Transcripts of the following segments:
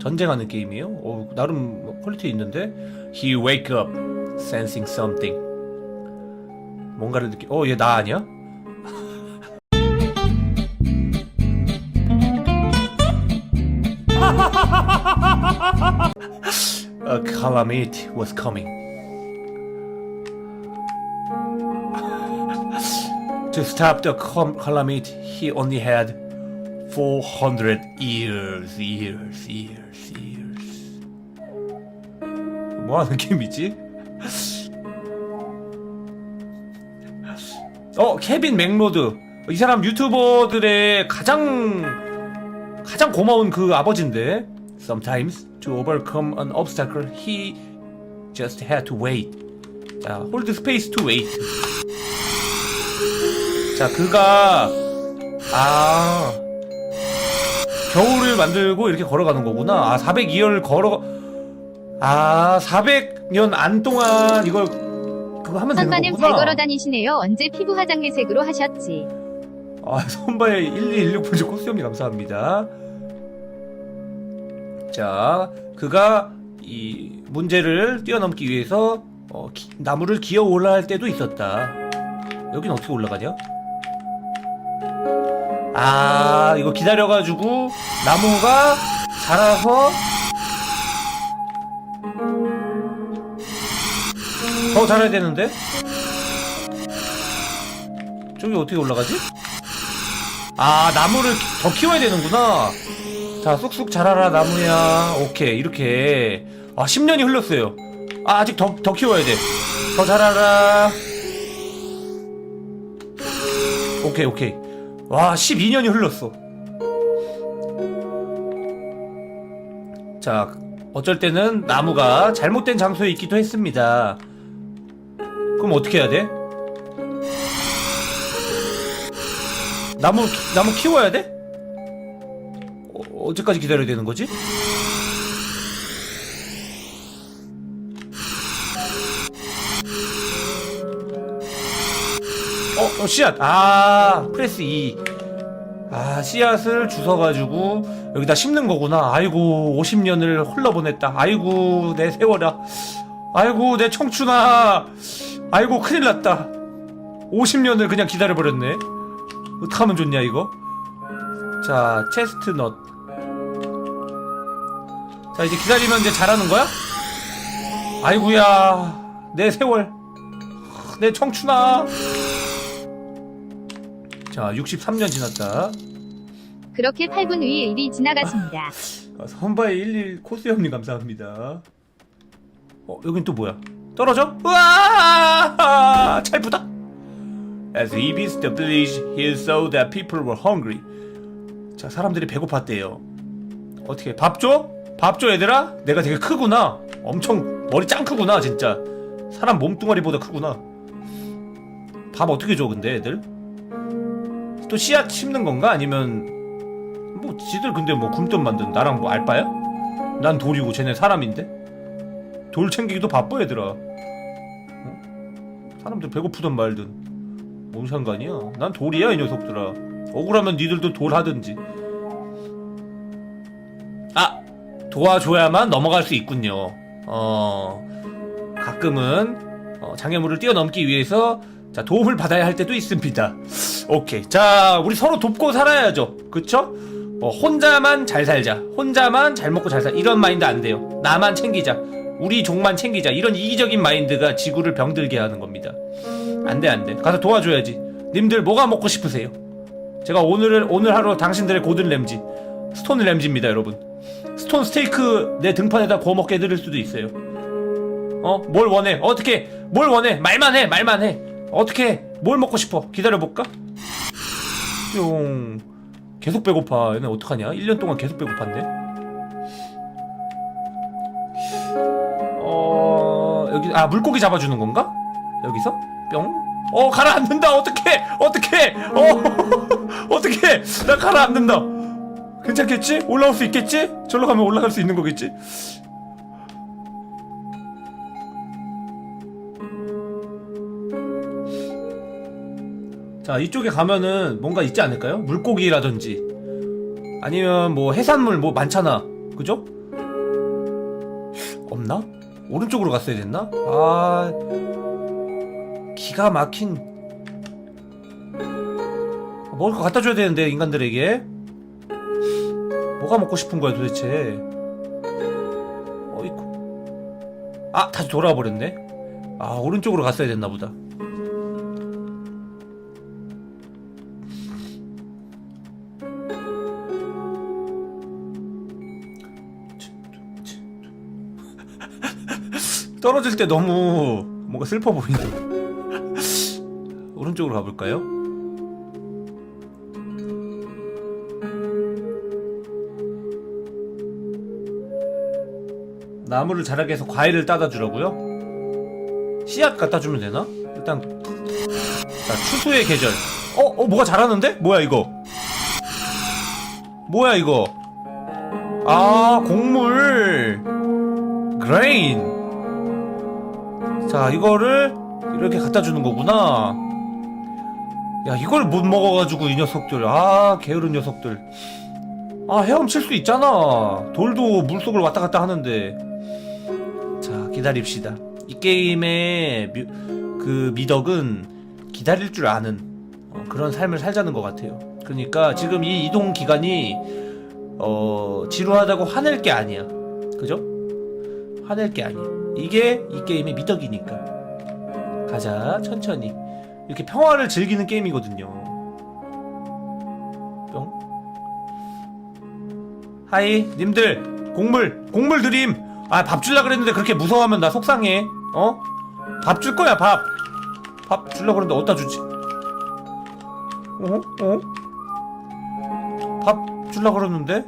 전쟁하는 게임이에요? 어, 나름 뭐 퀄리티 있는데 He wake up sensing something 뭔가를 느끼 어 얘 나 아니야? A calamity was coming To stop the com- calamity he only had 400 years, years, years, years. 뭐 하는 게임이지? 어, 케빈 맥로드. 이 사람 유튜버들의 가장, 가장 고마운 그 아버지인데. Sometimes to overcome an obstacle, he just had to wait. 자, hold space to wait. 자, 그가, 아, 겨울을 만들고 이렇게 걸어가는 거구나. 아, 402열 걸어, 아, 400년 안 동안 이걸, 그거 하면 되는 거구나. 잘 걸어 다니시네요. 언제 피부 화장 회색으로 하셨지? 아, 선바의 1216번째 코스염님 감사합니다. 자, 그가 이 문제를 뛰어넘기 위해서 어, 기- 나무를 기어 올라갈 때도 있었다. 여긴 어떻게 올라가냐? 아, 이거 기다려가지고 나무가 자라서. 더 자라야 되는데? 저기 어떻게 올라가지? 아 나무를 더 키워야 되는구나. 자 쑥쑥 자라라 나무야. 오케이 이렇게. 아 10년이 흘렀어요. 아 아직 더, 더 키워야 돼더 자라라. 오케이 오케이 와 12년이 흘렀어 자 어쩔 때는 나무가 잘못된 장소에 있기도 했습니다 그럼 어떻게 해야 돼? 나무 키- 나무 키워야 돼? 어, 언제까지 기다려야 되는 거지? 어, 어 씨앗. 아, 프레스 2. 아, 씨앗을 주워가지고 여기다 심는 거구나. 아이고, 50년을 흘러보냈다. 아이고, 내 세월아. 아이고, 내 청춘아. 아이고, 큰일 났다. 50년을 그냥 기다려버렸네. 어떡하면 좋냐 이거? 자 체스트넛 자 이제 기다리면 이제 잘하는 거야? 아이구야 내 세월 내 청춘아 자 63년 지났다 그렇게 8분 후에 일이 지나갔습니다. 아, 선바의 11 코스염님 감사합니다 어 여긴 또 뭐야 떨어져? 으아 찰부다 As he beat the village, he saw that people were hungry. 자, 사람들이 배고팠대요. 어떻게 밥 줘? 밥 줘, 얘들아? 내가 되게 크구나. 엄청 머리 짱 크구나, 진짜. 사람 몸뚱아리보다 크구나. 밥 어떻게 줘, 근데 애들? 또 씨앗 심는 건가? 아니면 뭐 지들 근데 뭐 굶돈 만든 나랑 뭐 알바야? 난 돌이고 쟤네 사람인데? 돌 챙기기도 바빠 얘들아. 어? 사람들 배고프든 말든. 뭔 상관이야? 난 돌이야 이 녀석들아. 억울하면 니들도 돌 하든지. 아 도와줘야만 넘어갈 수 있군요. 어 가끔은 어, 장애물을 뛰어넘기 위해서 자 도움을 받아야 할 때도 있습니다. 오케이 자 우리 서로 돕고 살아야죠. 그쵸? 어, 혼자만 잘 살자. 혼자만 잘 먹고 잘 살. 이런 마인드 안 돼요. 나만 챙기자. 우리 종만 챙기자. 이런 이기적인 마인드가 지구를 병들게 하는 겁니다. 안 돼, 안 돼. 가서 도와줘야지. 님들 뭐가 먹고 싶으세요? 제가 오늘, 오늘 하루 당신들의 고든 램지. 스톤 램지입니다, 여러분. 스톤 스테이크 내 등판에다 구워 먹게 해드릴 수도 있어요. 어? 뭘 원해? 어떻게? 뭘 원해? 말만 해, 말만 해. 어떻게? 뭘 먹고 싶어? 기다려볼까? 뿅. 계속 배고파. 얘네 어떡하냐? 1년 동안 계속 배고팠네. 어, 여기, 아, 물고기 잡아주는 건가? 여기서? 뿅? 어, 가라앉는다! 어떡해! 어떡해! 어, 어떡해! 나 가라앉는다! 괜찮겠지? 올라올 수 있겠지? 절로 가면 올라갈 수 있는 거겠지? 자, 이쪽에 가면은 뭔가 있지 않을까요? 물고기라든지. 아니면 뭐 해산물 뭐 많잖아. 그죠? 없나? 오른쪽으로 갔어야 됐나? 아 기가 막힌 먹을 거 갖다 줘야 되는데 인간들에게 뭐가 먹고 싶은 거야 도대체 어이쿠 아 다시 돌아와 버렸네 아 오른쪽으로 갔어야 됐나 보다 떨어질 때 너무 뭔가 슬퍼 보인다. 오른쪽으로 가볼까요? 나무를 자라게 해서 과일을 따다 주라고요? 씨앗 갖다 주면 되나? 일단 자, 추수의 계절. 어, 어, 뭐가 자라는데? 뭐야 이거? 뭐야 이거? 아, 곡물. 그레인. 자, 이거를 이렇게 갖다 주는 거구나. 야, 이걸 못 먹어가지고 이 녀석들. 아, 게으른 녀석들. 아, 헤엄칠 수 있잖아. 돌도 물속을 왔다 갔다 하는데. 자, 기다립시다. 이 게임의 미, 그 미덕은 기다릴 줄 아는 어, 그런 삶을 살자는 것 같아요. 그러니까 지금 이 이동 기간이 어, 지루하다고 화낼 게 아니야. 그죠? 화낼 게 아니야. 이게 이 게임의 미덕이니까. 가자, 천천히. 이렇게 평화를 즐기는 게임이거든요. 뿅. 하이, 님들, 곡물, 곡물 드림. 아, 밥 줄라 그랬는데 그렇게 무서워하면 나 속상해. 어? 밥 줄 거야, 밥. 밥 줄라 그랬는데 어디다 주지? 어? 어? 밥 줄라 그랬는데?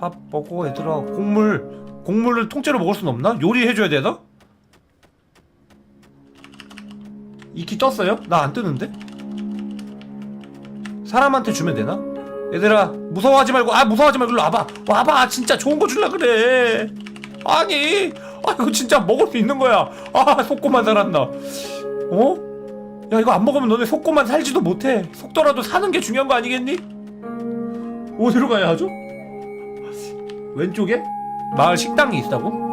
밥 먹고 얘들아 곡물 곡물을 통째로 먹을 순 없나? 요리해줘야 되나? 이키 떴어요? 나 안 뜨는데? 사람한테 주면 되나? 얘들아 무서워하지 말고 아 무서워하지 말고 일로 와봐 와봐 진짜 좋은 거 줄라 그래 아니 아 이거 진짜 먹을 수 있는 거야 아 속고만 살았나 어? 야 이거 안 먹으면 너네 속고만 살지도 못해 속더라도 사는 게 중요한 거 아니겠니? 어디로 가야 하죠? 왼쪽에? 마을 식당이 있다고?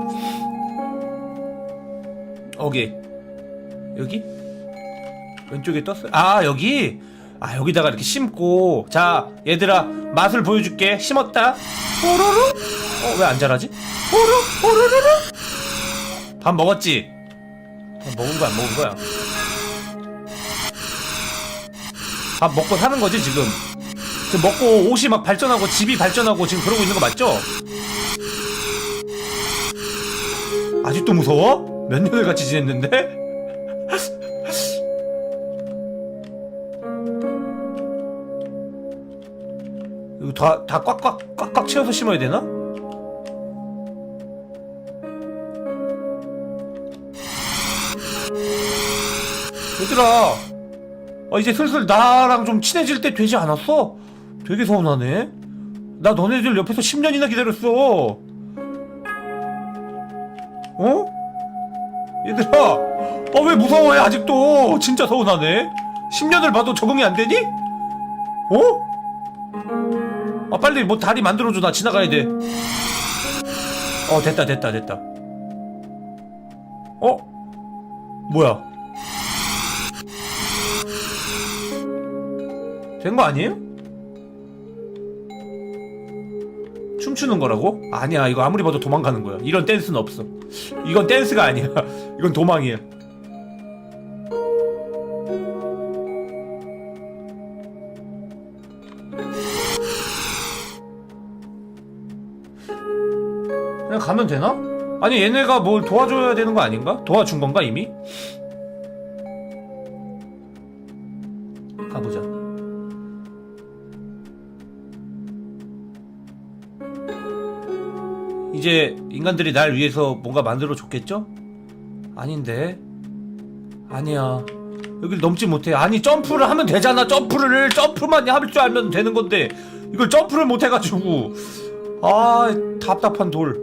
여기 여기? 왼쪽에 떴어요 아 여기? 아 여기다가 이렇게 심고 자 얘들아 맛을 보여줄게 심었다 호로로? 어왜 안 자라지? 호로 호로로로 밥 먹었지? 밥 먹은 거야 안 먹은 거야? 밥 먹고 사는 거지 지금 지금 먹고 옷이 막 발전하고 집이 발전하고 지금 그러고 있는 거 맞죠? 아직도 무서워? 몇 년을 같이 지냈는데? 이거 다, 다 꽉꽉 꽉꽉 채워서 심어야 되나? 얘들아 아, 이제 슬슬 나랑 좀 친해질 때 되지 않았어? 되게 서운하네. 나 너네들 옆에서 10년이나 기다렸어. 어? 얘들아, 아, 왜 무서워해, 아직도? 진짜 서운하네. 10년을 봐도 적응이 안 되니? 어? 아, 빨리 뭐 다리 만들어줘. 나 지나가야 돼. 어, 됐다, 됐다, 됐다. 어? 뭐야? 된 거 아니에요? 춤추는 거라고? 아니야 이거 아무리 봐도 도망가는 거야 이런 댄스는 없어 이건 댄스가 아니야 이건 도망이야 그냥 가면 되나? 아니 얘네가 뭘 도와줘야 되는 거 아닌가? 도와준 건가 이미? 이제 인간들이 날 위해서 뭔가 만들어 줬겠죠? 아닌데. 아니야. 여길 넘지 못해. 아니, 점프를 하면 되잖아. 점프를. 점프만 할 줄 알면 되는 건데. 이걸 점프를 못 해가지고. 아, 답답한 돌.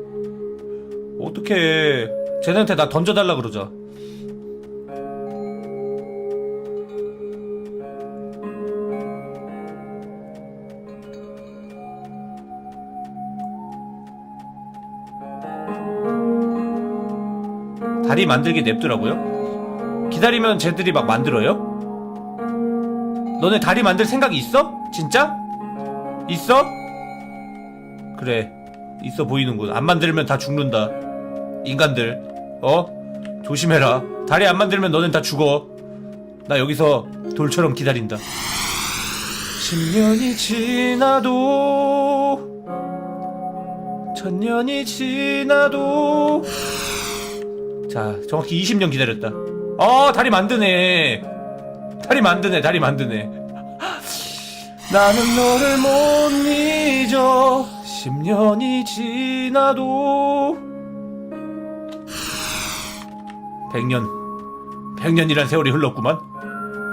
어떡해. 쟤네한테 나 던져달라 그러자. 다리 만들게 냅두라고요? 기다리면 쟤들이 막 만들어요? 너네 다리 만들 생각이 있어? 진짜? 있어? 그래 있어 보이는군 안 만들면 다 죽는다 인간들 어? 조심해라 다리 안 만들면 너넨 다 죽어 나 여기서 돌처럼 기다린다 10년이 지나도 천년이 지나도 자 정확히 20년 기다렸다. 어 다리 만드네. 다리 만드네 다리 만드네. 나는 너를 못 잊어. 10년이 지나도. 100년. 100년이란 세월이 흘렀구만.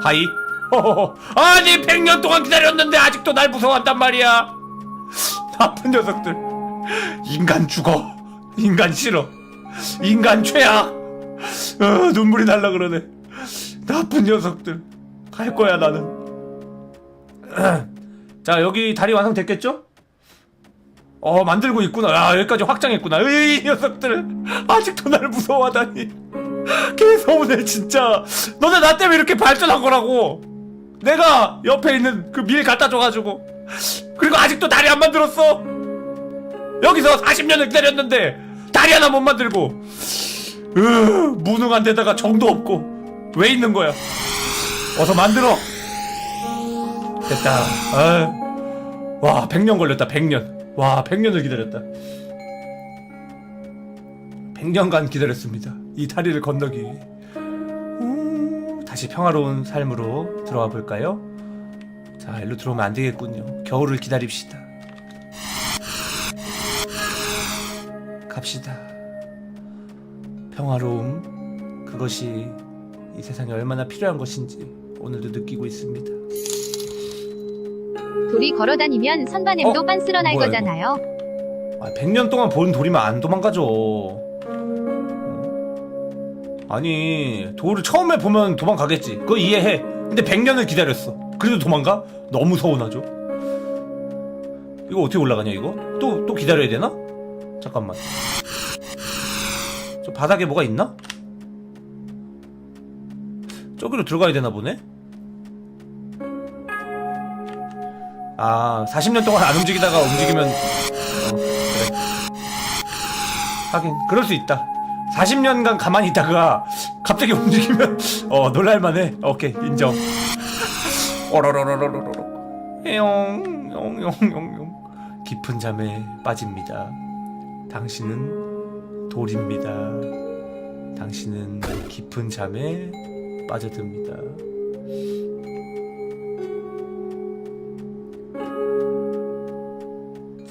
하이. 허허허. 아니 100년 동안 기다렸는데 아직도 날 무서워한단 말이야. 나쁜 녀석들. 인간 죽어. 인간 싫어 인간 최악 어, 눈물이 날라 그러네. 나쁜 녀석들. 갈 거야 나는. 자 여기 다리 완성됐겠죠? 어 만들고 있구나. 야 여기까지 확장했구나. 으이 녀석들. 아직도 나를 무서워하다니. 개서운해 진짜. 너네 나 때문에 이렇게 발전한 거라고. 내가 옆에 있는 그 밀 갖다 줘가지고. 그리고 아직도 다리 안 만들었어. 여기서 40년을 기다렸는데 다리 하나 못 만들고. 으 무능한 데다가 정도 없고. 왜 있는 거야? 어서 만들어. 됐다. 아유. 와 100년 걸렸다 100년. 와 100년을 기다렸다. 100년간 기다렸습니다 이 다리를 건너기. 다시 평화로운 삶으로 들어와 볼까요? 자 일로 들어오면 안 되겠군요. 겨울을 기다립시다 갑시다 평화로움 그것이 이 세상에 얼마나 필요한 것인지 오늘도 느끼고 있습니다 돌이 걸어 다니면 선반엠도 어? 빤스러 날 뭐야, 거잖아요. 아, 100년 동안 본 돌이면 안 도망가죠. 아니, 돌을 처음에 보면 도망가겠지. 그거 이해해. 근데 100년을 기다렸어. 그래도 도망가? 너무 서운하죠. 이거 어떻게 올라가냐, 이거? 또, 또 기다려야 되나? 잠깐만. 저 바닥에 뭐가 있나? 저기로 들어가야 되나 보네? 아, 40년 동안 안 움직이다가 움직이면, 어, 그래. 하긴, 그럴 수 있다. 40년간 가만히 있다가 갑자기 움직이면, 어, 놀랄만해. 오케이, 인정. 오로로로로로로. 용, 용, 용, 용, 용. 깊은 잠에 빠집니다. 당신은 돌입니다. 당신은 깊은 잠에 빠져듭니다.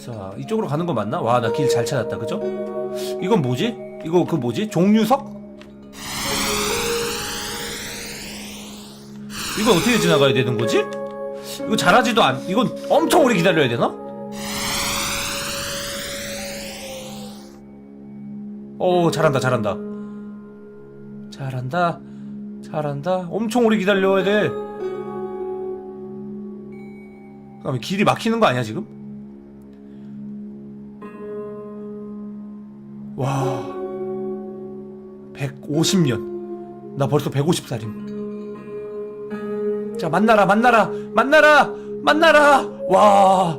자, 이쪽으로 가는 거 맞나? 와, 나 길 잘 찾았다, 그죠? 이건 뭐지? 이거 그 뭐지? 종류석? 이건 어떻게 지나가야 되는 거지? 이거 잘하지도 않, 이건 엄청 오래 기다려야 되나? 오, 잘한다, 잘한다. 잘한다, 잘한다. 엄청 오래 기다려야 돼. 그다음에 길이 막히는 거 아니야, 지금? 와 150년 나 벌써 150살임 자 만나라 만나라 만나라 만나라 와와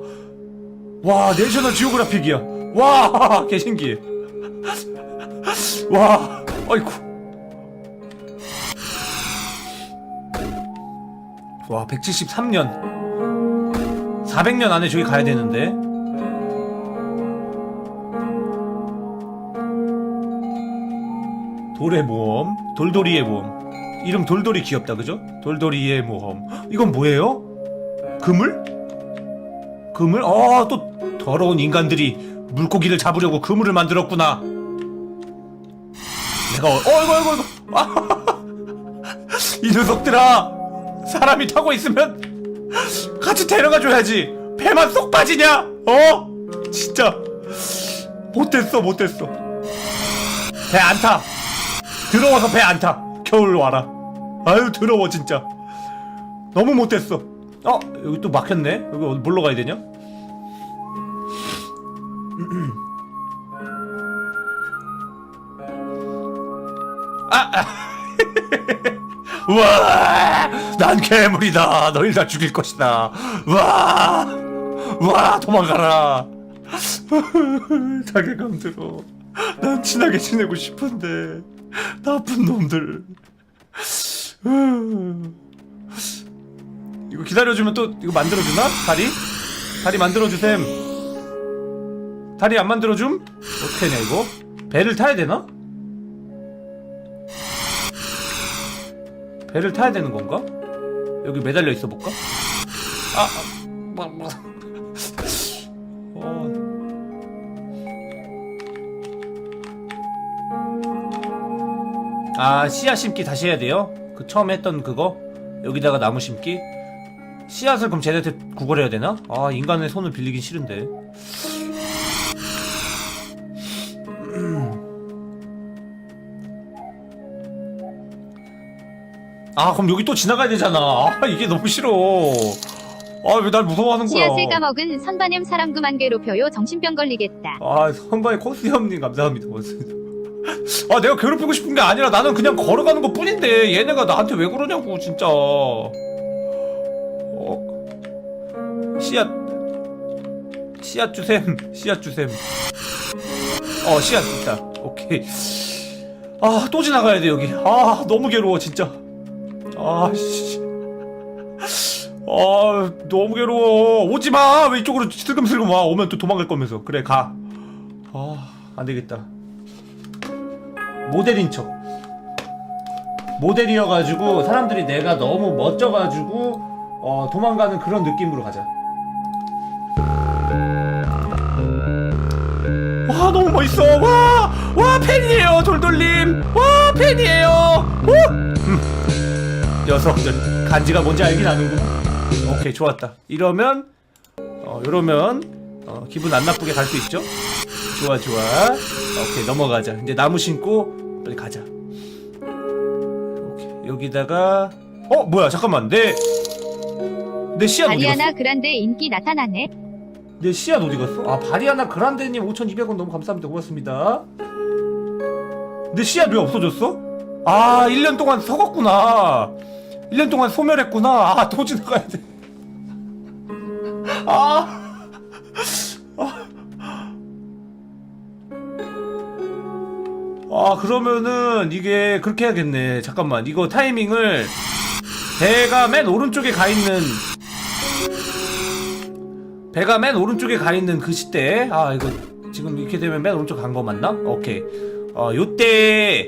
내셔널 지오그래픽이야 와 개신기해 와 아이쿠 와 173년 400년 안에 저기 가야 되는데 돌의 모험, 돌돌이의 모험. 이름 돌돌이 귀엽다, 그죠? 돌돌이의 모험. 이건 뭐예요? 그물? 그물? 아, 또 더러운 인간들이 물고기를 잡으려고 그물을 만들었구나. 내가 어, 어이구, 어이구, 어이구. 아, 이 녀석들아, 사람이 타고 있으면 같이 데려가 줘야지. 배만 쏙 빠지냐? 어? 진짜 못됐어, 못됐어. 배 안 타. 더러워서 배 안 타. 겨울 와라. 아유 더러워 진짜. 너무 못됐어. 어 여기 또 막혔네. 여기 어디 뭘로 가야 되냐? 아, 아. 우와 난 괴물이다 너희 다 죽일 것이다 우와 우와 도망가라 자괴감 들어 난 친하게 지내고 싶은데 나쁜 놈들 이거 기다려주면 또 이거 만들어주나? 다리? 다리 만들어주셈 다리 안 만들어줌? 어떻게 하냐 이거? 배를 타야 되나? 배를 타야 되는 건가? 여기 매달려 있어 볼까? 아, 아, 뭐, 뭐. 어. 아, 씨앗 심기 다시 해야 돼요? 그 처음 했던 그거? 여기다가 나무 심기? 씨앗을 그럼 쟤네한테 구걸해야 되나? 아, 인간의 손을 빌리긴 싫은데. 아, 그럼 여기 또 지나가야 되잖아. 아, 이게 너무 싫어. 아, 왜 날 무서워하는 거야? 씨앗을 까먹은 선반염 사람 그만 괴롭혀요. 정신병 걸리겠다. 아, 선바의 코스염님 감사합니다. 고맙습니다. 아, 내가 괴롭히고 싶은 게 아니라 나는 그냥 걸어가는 것 뿐인데 얘네가 나한테 왜 그러냐고 진짜. 어, 씨앗, 씨앗 주셈, 씨앗 주셈. 어, 씨앗 있다. 오케이. 아, 또 지나가야 돼 여기. 아, 너무 괴로워 진짜. 아, 씨. 아, 너무 괴로워. 오지 마. 왜 이쪽으로 슬금슬금 와? 오면 또 도망갈 거면서. 그래, 가. 아, 안 되겠다. 모델인 척. 모델이어가지고 사람들이 내가 너무 멋져가지고 어, 도망가는 그런 느낌으로 가자. 와 너무 멋있어. 와, 와 팬이에요 돌돌님. 와 팬이에요. 오! 음. 녀석들 간지가 뭔지 알긴 아는군. 오케이 좋았다. 이러면 어 이러면 어, 기분 안 나쁘게 갈 수 있죠. 좋아 좋아. 오케이 넘어가자. 이제 나무 심고 빨리 가자. 오케이 여기다가 어 뭐야 잠깐만 내 내 씨앗 어디 갔어? 바리아나 그란데 인기 나타나네. 내 씨앗 어디 갔어? 아 바리아나 그란데님 5,200원 너무 감사합니다. 고맙습니다. 내 씨앗 왜 없어졌어? 아 1년 동안 속었구나. 1년 동안 소멸했구나. 아 또 지나가야 돼. 아. 아 그러면은 이게 그렇게 해야겠네. 잠깐만 이거 타이밍을 배가 맨 오른쪽에 가 있는 배가 맨 오른쪽에 가 있는 그 시대 아 이거 지금 이렇게 되면 맨 오른쪽 간 거 맞나? 오케이 어 요때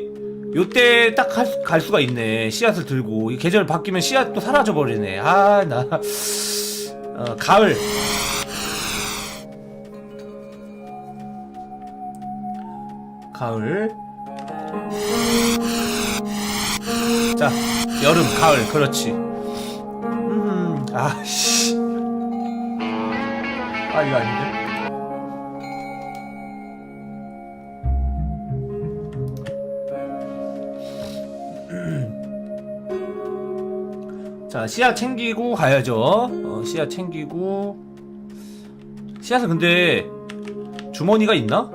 요때 딱 갈 수가 있네. 씨앗을 들고. 이 계절 바뀌면 씨앗도 사라져 버리네. 아 나. 어, 가을. 가을. 자 여름 가을. 그렇지. 음 아씨. 아 이거 아닌데? 자 씨앗 챙기고 가야죠. 어, 씨앗 챙기고. 씨앗은 근데 주머니가 있나?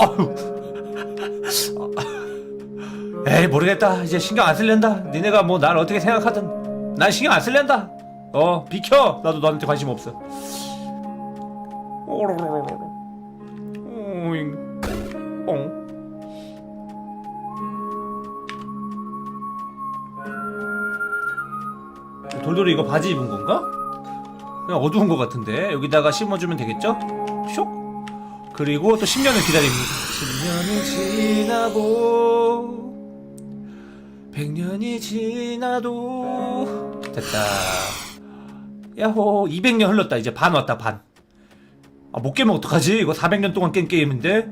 아휴. 에이 모르겠다. 이제 신경 안 쓸랜다. 니네가 뭐 날 어떻게 생각하든. 난 신경 안 쓸랜다. 어 비켜. 나도 너한테 관심 없어. 오로로로로 오잉. 뽕 돌돌이 이거 바지 입은 건가? 그냥 어두운 것 같은데. 여기다가 심어주면 되겠죠? 쇽. 그리고 또 10년을 기다립니다. 10년이 지나고 100년이 지나도. 됐다. 야호 200년 흘렀다. 이제 반 왔다 반 아 못 깨면 어떡하지? 이거 400년 동안 깬 게임인데.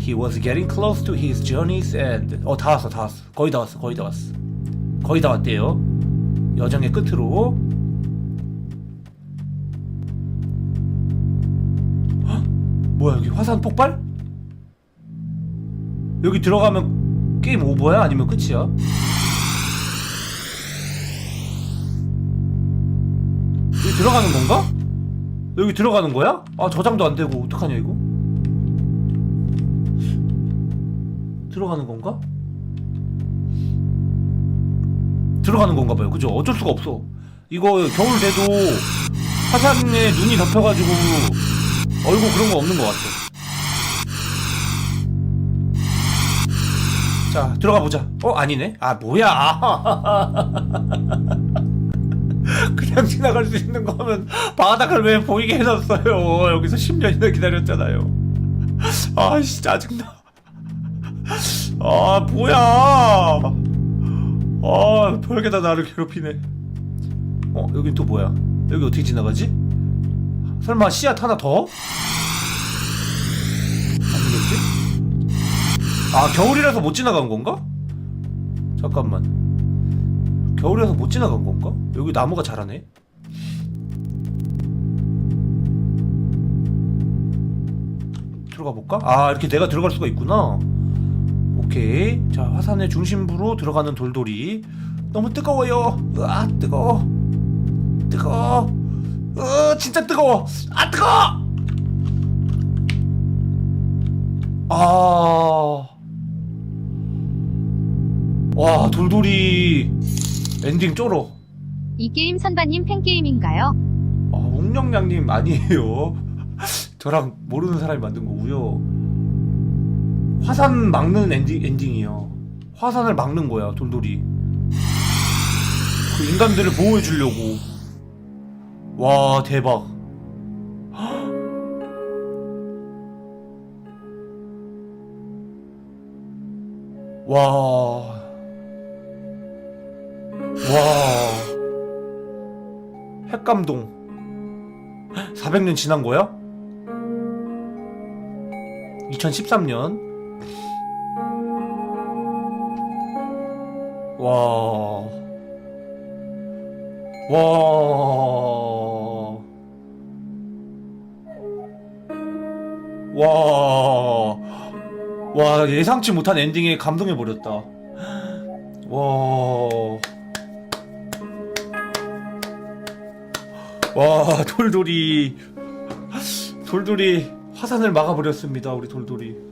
He was getting close to his journey's end. 어 다 왔어 다 왔어. 거의 다 왔어 거의 다 왔어. 거의 다 왔대요 여정의 끝으로 헉, 뭐야 여기 화산 폭발? 여기 들어가면 게임 오버야? 아니면 끝이야? 여기 들어가는 건가? 여기 들어가는 거야? 아 저장도 안 되고 어떡하냐 이거? 들어가는 건가? 들어가는 건가 봐요. 그죠? 어쩔 수가 없어. 이거 겨울 돼도 화산에 눈이 덮여가지고 얼고 그런 거 없는 것 같아. 자, 들어가 보자. 어, 아니네. 아, 뭐야. 그냥 지나갈 수 있는 거면 바닥을 왜 보이게 해놨어요. 여기서 10년이나 기다렸잖아요. 아 씨, 짜증나. 아, 뭐야. 아, 별게 다 나를 괴롭히네. 어, 여긴 또 뭐야? 여기 어떻게 지나가지? 설마 씨앗 하나 더? 아니겠지? 아, 겨울이라서 못 지나간 건가? 잠깐만. 겨울이라서 못 지나간 건가? 여기 나무가 자라네. 들어가 볼까? 아, 이렇게 내가 들어갈 수가 있구나. 오케이. 자, 화산의 중심부로 들어가는 돌돌이. 너무 뜨거워요. 으아, 뜨거워. 뜨거워. 으, 진짜 뜨거워. 아, 뜨거워! 아. 와, 돌돌이 엔딩 쩔어. 이 게임 선반님 팬게임인가요? 아, 웅령량님 아니에요. 저랑 모르는 사람이 만든 거고요. 화산 막는 엔딩, 엔딩이에요. 화산을 막는 거야, 돌돌이. 그 인간들을 보호해 주려고. 와, 대박. 와. 와. 핵감동. 400년 지난 거야? 2013년. 와. 와. 와. 와, 예상치 못한 엔딩에 감동해버렸다. 와. 와, 돌돌이. 돌돌이 화산을 막아버렸습니다, 우리 돌돌이.